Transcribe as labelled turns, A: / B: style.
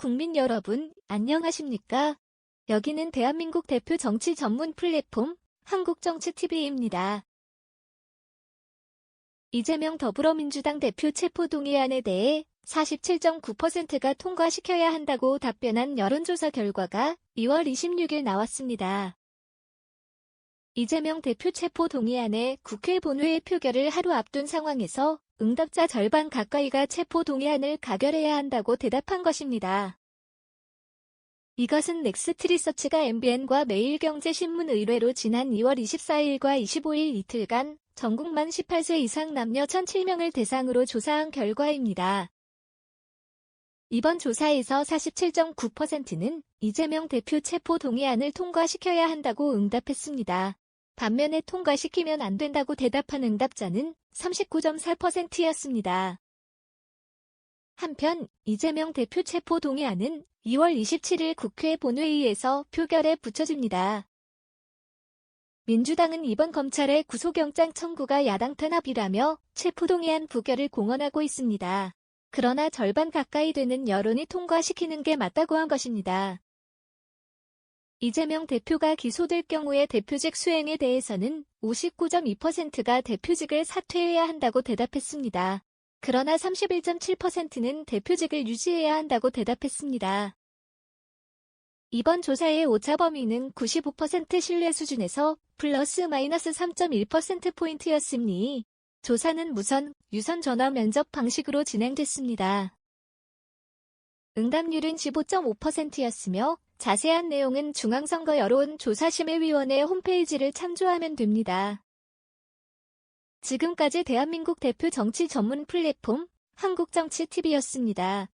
A: 국민 여러분, 안녕하십니까? 여기는 대한민국 대표 정치 전문 플랫폼 한국정치TV입니다. 이재명 더불어민주당 대표 체포동의안에 대해 47.9%가 통과시켜야 한다고 답변한 여론조사 결과가 2월 26일 나왔습니다. 이재명 대표 체포 동의안의 국회 본회의 표결을 하루 앞둔 상황에서 응답자 절반 가까이가 체포 동의안을 가결해야 한다고 대답한 것입니다. 이것은 넥스트리서치가 MBN과 매일경제신문 의뢰로 지난 2월 24일과 25일 이틀간 전국 만 18세 이상 남녀 1,007명을 대상으로 조사한 결과입니다. 이번 조사에서 47.9%는 이재명 대표 체포 동의안을 통과시켜야 한다고 응답했습니다. 반면에 통과시키면 안 된다고 대답한 응답자는 39.4%였습니다. 한편 이재명 대표 체포 동의안은 2월 27일 국회 본회의에서 표결에 붙여집니다. 민주당은 이번 검찰의 구속영장 청구가 야당 탄압이라며 체포동의안 부결을 공언하고 있습니다. 그러나 절반 가까이 되는 여론이 통과시키는 게 맞다고 한 것입니다. 이재명 대표가 기소될 경우의 대표직 수행에 대해서는 59.2%가 대표직을 사퇴해야 한다고 대답했습니다. 그러나 31.7%는 대표직을 유지해야 한다고 대답했습니다. 이번 조사의 오차 범위는 95% 신뢰 수준에서 플러스 마이너스 3.1%포인트였으니 조사는 무선, 유선 전화 면접 방식으로 진행됐습니다. 응답률은 15.5%였으며 자세한 내용은 중앙선거 여론 조사심의위원회 홈페이지를 참조하면 됩니다. 지금까지 대한민국 대표 정치 전문 플랫폼 한국정치TV였습니다.